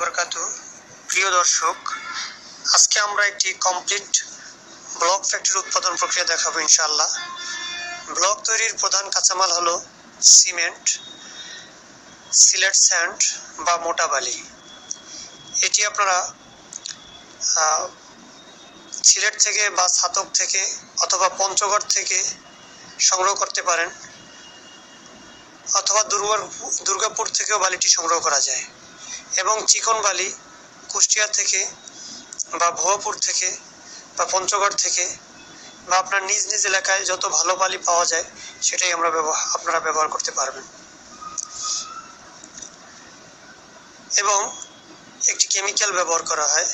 বরকাতু প্রিয় দর্শক, আজকে আমরা একটি কমপ্লিট ব্লক ফ্যাক্টরি উৎপাদন প্রক্রিয়া দেখাবো ইনশাআল্লাহ। ব্লক তৈরির প্রধান কাঁচামাল হলো সিমেন্ট সিলেট স্যান্ড বা মোটা বালি। এটি আপনারা সিলেট থেকে বা ছাতক থেকে অথবা পঞ্চগড় থেকে সংগ্রহ করতে পারেন। অথবা দুর্গার দুর্গাপুর থেকেও বালিটি সংগ্রহ করা যায়। এবং চিকন বালি কুষ্টিয়া থেকে বা ভুয়াপুর থেকে বা পঞ্চগড় থেকে বা আপনার নিজ নিজ এলাকায় যত ভালো বালি পাওয়া যায়, সেটাই আমরা ব্যবহার আপনারা ব্যবহার করতে পারবেন। এবং একটি কেমিক্যাল ব্যবহার করা হয়।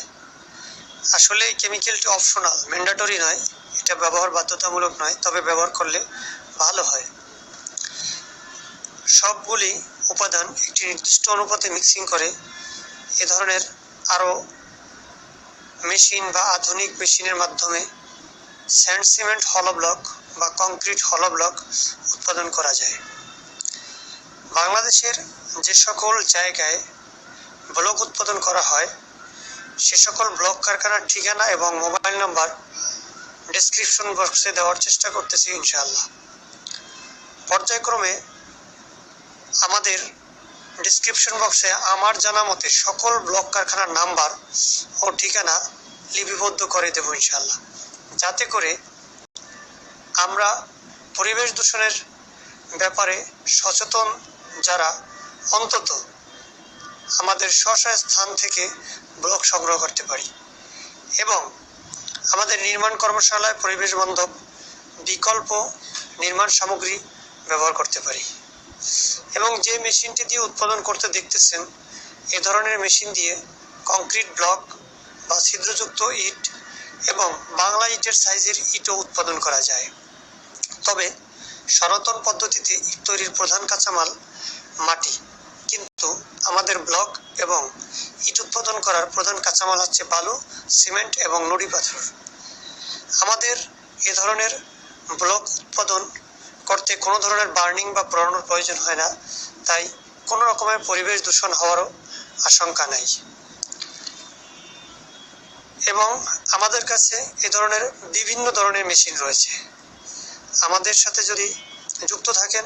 আসলে এই কেমিক্যালটি অপশনাল ম্যান্ডাটরি নয়। এটা ব্যবহার বাধ্যতামূলক নয়, তবে ব্যবহার করলে ভালো হয়। সবগুলি উপাদান একটি নির্দিষ্ট অনুপাতে মিক্সিং করে, এ ধরনের আরও মেশিন বা আধুনিক মেশিনের মাধ্যমে স্যান্ড সিমেন্ট হলো ব্লক বা কংক্রিট হলো ব্লক উৎপাদন করা যায়। বাংলাদেশের যে সকল জায়গায় ব্লক উৎপাদন করা হয়, সে সকল ব্লক কারখানার ঠিকানা এবং মোবাইল নাম্বার ডেসক্রিপশন বক্সে দেওয়ার চেষ্টা করতেছি ইনশাআল্লাহ। পর্যায়ক্রমে আমাদের ডিসক্রিপশন বক্সে আমার জানা মতে সকল ব্লক কারখানার নাম্বার ও ঠিকানা লিপিবদ্ধ করে দেব ইনশাল্লাহ যাতে করে আমরা পরিবেশ দূষণের ব্যাপারে সচেতন যারা, অন্তত আমাদের স্ব-স্ব স্থান থেকে ব্লক সংগ্রহ করতে পারি এবং আমাদের নির্মাণ কর্মশালায় পরিবেশ বান্ধব বিকল্প নির্মাণ সামগ্রী ব্যবহার করতে পারি। এবং যে মেশিনটি দিয়ে উৎপাদন করতে দেখতেছেন, এ ধরনের মেশিন দিয়ে কংক্রিট ব্লক বা ছিদ্রযুক্ত ইট এবং বাংলা ইটের সাইজের ইটও উৎপাদন করা যায়। তবে সনাতন পদ্ধতিতে ইট তৈরির প্রধান কাঁচামাল মাটি। কিন্তু আমাদের ব্লক এবং ইট উৎপাদন করার প্রধান কাঁচামাল হচ্ছে বালু, সিমেন্ট এবং নুড়ি পাথর। আমাদের এ ধরনের ব্লক উৎপাদন করতে কোনো ধরনের বার্নিং বা পোড়ানোর প্রয়োজন হয় না, তাই কোনো রকমের পরিবেশ দূষণ হওয়ারও আশঙ্কা নাই। এবং আমাদের কাছে এ ধরনের বিভিন্ন ধরনের মেশিন রয়েছে। আমাদের সাথে যদি যুক্ত থাকেন,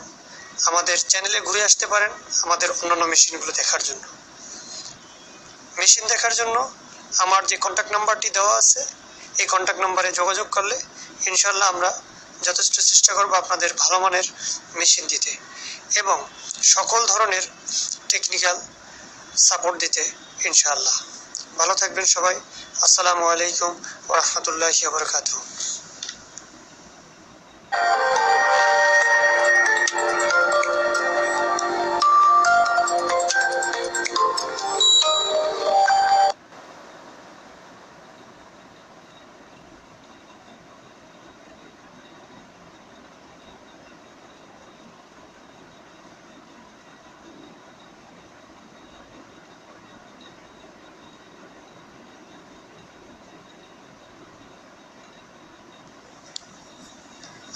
আমাদের চ্যানেলে ঘুরে আসতে পারেন আমাদের অন্যান্য মেশিনগুলো দেখার জন্য। মেশিন দেখার জন্য আমার যে কন্ট্যাক্ট নাম্বারটি দেওয়া আছে, এই কন্ট্যাক্ট নাম্বারে যোগাযোগ করলে ইনশাল্লাহ আমরা যথেষ্ট চেষ্টা করব আপনাদের ভালো মানের মেশিন দিতে এবং সকল ধরনের টেকনিক্যাল সাপোর্ট দিতে, ইনশাআল্লাহ। ভালো থাকবেন সবাই। আসসালামু আলাইকুম ওরহমতুল্লাহি বরকাতু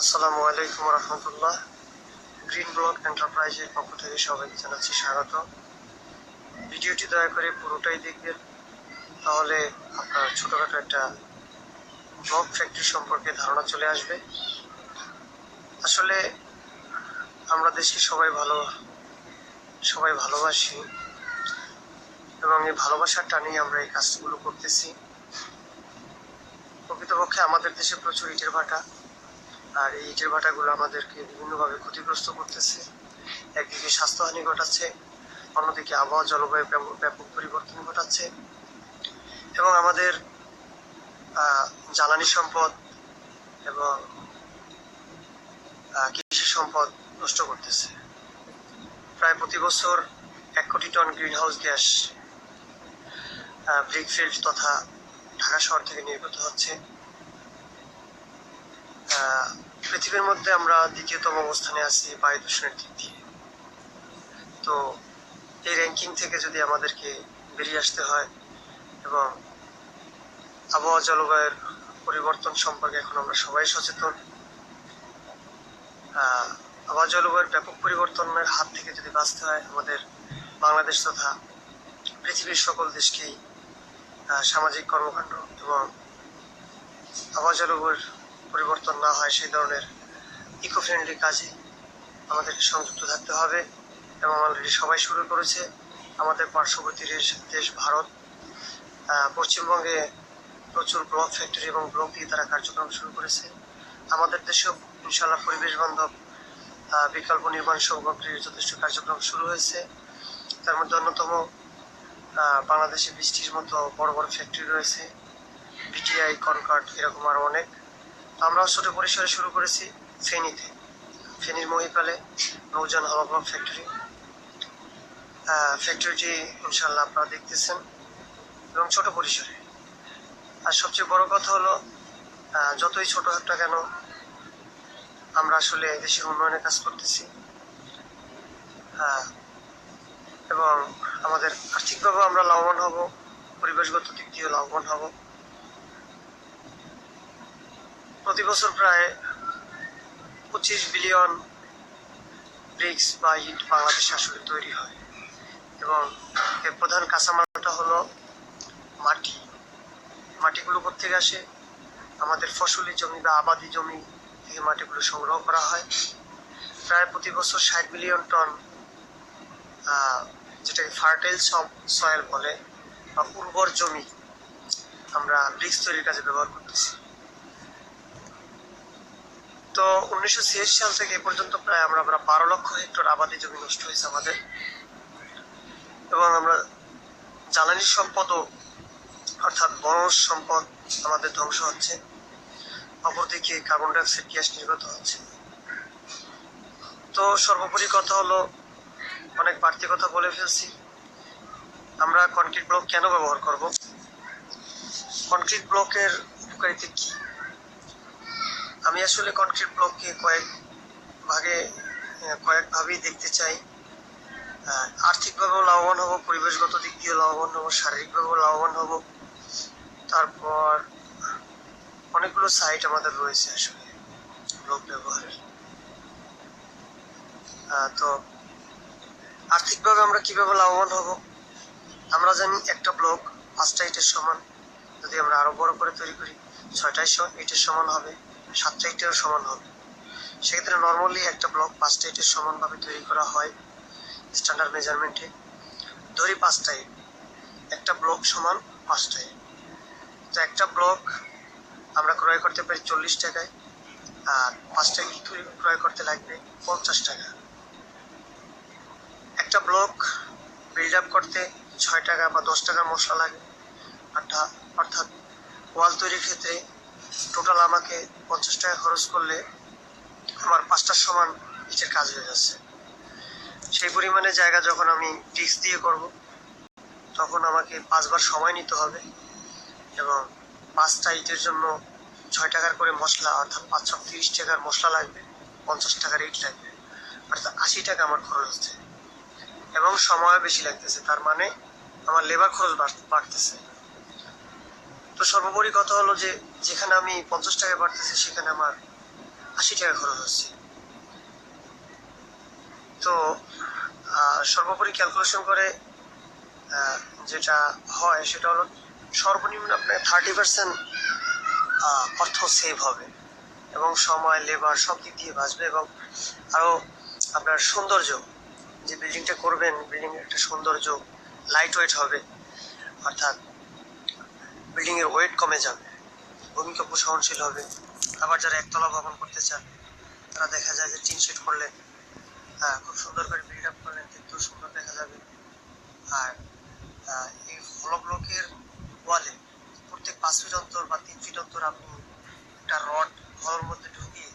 আসসালামু আলাইকুম রহমতুল্লাহ। গ্রিন ব্লক এন্টারপ্রাইজের পক্ষ থেকে সবাইকে জানাচ্ছি স্বাগত। ভিডিওটি দয়া করে পুরোটাই দেখবেন। তাহলে আপনার ছোটোখাটো একটা ব্লক ফ্যাক্টরি সম্পর্কে ধারণা চলে আসবে। আসলে আমরা দেশকে সবাই ভালো, সবাই ভালোবাসি। এবং এই ভালোবাসার টানেই আমরা এই কাজগুলো করতেছি। প্রকৃতপক্ষে আমাদের দেশে প্রচুর ইটের ভাটা। আর এই ইটের ভাটাগুলো আমাদেরকে বিভিন্নভাবে ক্ষতিগ্রস্ত করতেছে, একদিকে স্বাস্থ্যহানি ঘটাচ্ছে, অন্যদিকে আবহাওয়া জলবায়ু ব্যাপক পরিবর্তন ঘটাচ্ছে এবং আমাদের জ্বালানি সম্পদ এবং কৃষি সম্পদ নষ্ট করতেছে। প্রায় প্রতি বছর এক কোটি ton green house gas brickfield তথা ঢাকা শহর থেকে নির্গত হচ্ছে। পৃথিবীর মধ্যে আমরা দ্বিতীয়তম অবস্থানে আছি বায়ু দূষণের দিক দিয়ে। তো এই র্যাঙ্কিং থেকে যদি আমাদেরকে বেরিয়ে আসতে হয় এবং আবহাওয়া জলবায়ুর পরিবর্তন সম্পর্কে এখন আমরা সবাই সচেতন আবহাওয়া জলবায়ুর ব্যাপক পরিবর্তনের হাত থেকে যদি বাঁচতে হয় আমাদের বাংলাদেশ তথা পৃথিবীর সকল দেশকেই সামাজিক কর্মকাণ্ড এবং আবহাওয়া জলবায়ুর পরিবর্তন না হয় সেই ধরনের ইকো ফ্রেন্ডলি কাজে আমাদেরকে সংযুক্ত থাকতে হবে এবং অলরেডি সবাই শুরু করেছে। আমাদের পার্শ্ববর্তী দেশ- ভারত পশ্চিমবঙ্গে প্রচুর ব্লক ফ্যাক্টরি এবং ব্লক দিয়ে তারা কার্যক্রম শুরু করেছে। আমাদের দেশেও ইনশাল্লাহ পরিবেশ বান্ধব বিকল্প নির্মাণ সামগ্রীর যথেষ্ট কার্যক্রম শুরু হয়েছে। তার মধ্যে অন্যতম বাংলাদেশে বৃষ্টির মতো বড় বড় ফ্যাক্টরি রয়েছে। বিটিআই কনকার্ট এরকম আরও অনেক। আমরাও ছোট পরিসরে শুরু করেছি ফেনীতে। ফেনীর মহিপালে নৌজান হলব্লক ফ্যাক্টরি ফ্যাক্টরিটি ইনশাল্লাহ আপনারা দেখতেছেন এবং ছোট পরিসরে। আর সবচেয়ে বড় কথা হলো যতই ছোট না কেন, আমরা আসলে দেশের উন্নয়নের কাজ করতেছি। এবং আমাদের আর্থিকভাবে আমরা লাভবান হব, পরিবেশগত দিক দিয়ে লাভবান হব। প্রতি বছর প্রায় পঁচিশ বিলিয়ন ব্রিক্স বা ইট বাংলাদেশে আসলে তৈরি হয়। এবং এর প্রধান কাঁচামালটা হলো মাটি। মাটিগুলো কোথেকে আসে? আমাদের ফসলি জমি বা আবাদি জমি থেকে মাটিগুলো সংগ্রহ করা হয়। প্রায় প্রতি বছর ষাট মিলিয়ন টন যেটাকে ফার্টাইল সয়েল বলে, বা উর্বর জমি আমরা ব্রিক্স তৈরির কাজে ব্যবহার করতেছি। তো উনিশশো ছিয়াশি সাল থেকে এ পর্যন্ত প্রায় আমরা আমরা বারো লক্ষ হেক্টর আবাদি জমি নষ্ট হয়েছে আমাদের। এবং আমরা জ্বালানি সম্পদও অর্থাৎ বনজ সম্পদ আমাদের ধ্বংস হচ্ছে। অপরদিকে কার্বন ডাইঅক্সাইড গ্যাস নির্গত হচ্ছে। তো সর্বোপরি কথা হলো, অনেক বাড়তি কথা বলে ফেলছি। আমরা কনক্রিট ব্লক কেন ব্যবহার করব? কনক্রিট ব্লকের উপকারিতা কি? আমি আসলে কনক্রিট ব্লককে কয়েক ভাগে কয়েকভাবেই দেখতে চাই। আর্থিকভাবেও লাভবান হব, পরিবেশগত দিক দিয়ে লাভবান হব, শারীরিকভাবেও লাভবান হব। তারপর অনেকগুলো সাইট আমাদের রয়েছে আসলে ব্লক ব্যবহারের। তো আর্থিকভাবে আমরা কীভাবে লাভবান হব? আমরা জানি একটা ব্লক পাঁচটা ইটের সমান। যদি আমরা আরও বড় করে তৈরি করি ছয়টা ইটের সমান হবে। সাতটা ইটেরও সমান হবে। সেক্ষেত্রে নর্মালি একটা ব্লক পাঁচটা ইটের সমানভাবে তৈরি করা হয় স্ট্যান্ডার্ড মেজারমেন্টে ধরি পাঁচটা ইট একটা ব্লক সমান পাঁচটা ইট তো একটা ব্লক আমরা ক্রয় করতে পারি চল্লিশ টাকায়, আর পাঁচটা ইট ক্রয় করতে লাগবে পঞ্চাশ টাকা। একটা ব্লক বিল্ড আপ করতে ছয় টাকা বা দশ টাকার মশলা লাগে। অর্থাৎ অর্থাৎ ওয়াল তৈরির ক্ষেত্রে টোটাল আমাকে পঞ্চাশ টাকা খরচ করলে আমার পাঁচটার সমান ইটের কাজ হয়ে যাচ্ছে। সেই পরিমাণে জায়গা যখন আমি টিক্স দিয়ে করব, তখন আমাকে পাঁচবার সময় নিতে হবে এবং পাঁচটা ইটের জন্য ছয় টাকার করে মশলা অর্থাৎ পাঁচশো তিরিশ টাকার মশলা লাগবে, পঞ্চাশ টাকার ইট লাগবে, অর্থাৎ আশি টাকা আমার খরচ হচ্ছে। এবং সময় বেশি লাগতেছে, তার মানে আমার লেবার খরচ বাড়- বাড়তেছে। তো সর্বোপরি কথা হলো যে, যেখানে আমি পঞ্চাশ টাকা বাড়তেছে, সেখানে আমার আশি টাকা খরচ হচ্ছে। তো সর্বোপরি ক্যালকুলেশন করে যেটা হয়, সেটা হলো সর্বনিম্ন আপনার থার্টি পার্সেন্ট অর্থ সেভ হবে। এবং সময় লেবার সব দিক দিয়ে বাঁচবে এবং আরও আপনার সৌন্দর্য, যে বিল্ডিংটা করবেন বিল্ডিং একটা সৌন্দর্য লাইট ওয়েট হবে। অর্থাৎ বিল্ডিং এর ওয়েট কমে যাবে, ভূমিকম্প সহনশীল হবে, আবার যারা একতলা ভবন করতে চান, তারা দেখা যায় যে টিন শেড করলেন হ্যাঁ খুব সুন্দর করে বিল্ড আপ করলেন দেখতেও সুন্দর দেখা যাবে। আর এই হলো ব্লকের ওয়ালে প্রত্যেক পাঁচ ফিট অন্তর বা তিন ফিট অন্তর আপনি একটা রড হলের মধ্যে ঢুকিয়ে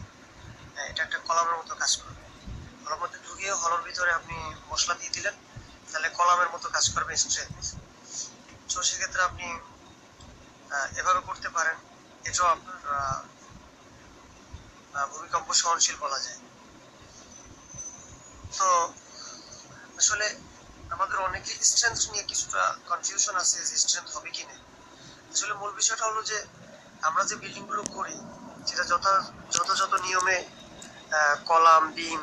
এটা একটা কলামের মতো কাজ করবে হলের মধ্যে ঢুকিয়ে হলের ভিতরে আপনি মশলা দিয়ে দিলেন, তাহলে কলামের মতো কাজ করবে স্ট্রেংথ তো সেক্ষেত্রে আপনি এভাবে করতে পারেন। এটাও আপনার ভূমিকম্প সহনশীল বলা যায়। তো, আসলে আমাদের অনেকে স্ট্রেংথ নিয়ে কিছুটা কনফিউশন আছে যে স্ট্রেংথ হবে কি না আসলে মূল বিষয়টা হলো যে, আমরা যে বিল্ডিংগুলো করি সেটা যথা, যথাযথ নিয়মে কলাম, বিম,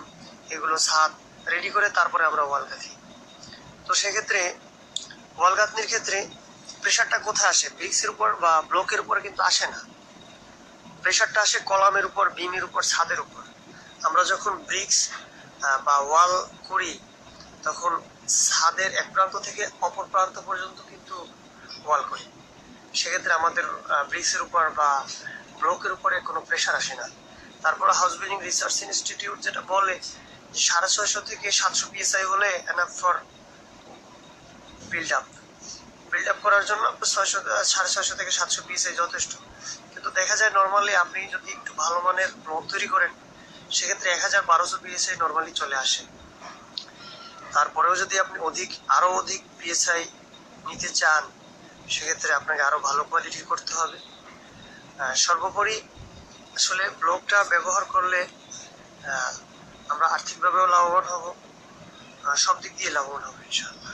এগুলো ছাদ রেডি করে তারপরে আমরা ওয়াল গাঁথি। তো সেক্ষেত্রে, ওয়াল গাঁথনির ক্ষেত্রে প্রেশারটা কোথায় আসে? ব্রিক্সের উপর বা ব্লকের উপর কিন্তু আসে না। প্রেশারটা আসে কলামের উপর, বিমের উপর, ছাদের উপর। আমরা যখন ব্রিক্স বা ওয়াল করি, তখন ছাদের এক প্রান্ত থেকে অপর প্রান্ত পর্যন্ত কিন্তু ওয়াল করি। সেক্ষেত্রে আমাদের ব্রিক্সের উপর বা ব্লকের উপরে কোনো প্রেশার আসে না। তারপর হাউস বিল্ডিং রিসার্চ ইনস্টিটিউট যেটা বলে সাড়ে ছয়শো থেকে সাতশো পিএসআই হলে enough for build up build up করার জন্য ছয়শো সাড়ে ছয়শো থেকে সাতশো পিএসআই যথেষ্ট। কিন্তু দেখা যায় নর্মালি আপনি যদি একটু ভালো মানের ব্লক তৈরি করেন, সেক্ষেত্রে এক হাজার বারোশো পিএসআই নর্মালি চলে আসে। তারপরেও যদি আপনি অধিক, আরও অধিক পিএসআই নিতে চান, সেক্ষেত্রে আপনাকে আরও ভালো কোয়ালিটির করতে হবে। সর্বোপরি আসলে ব্লকটা ব্যবহার করলে আমরা আর্থিকভাবেও লাভবান হব। সব দিক দিয়ে লাভবান হব, ইনশাআল্লাহ।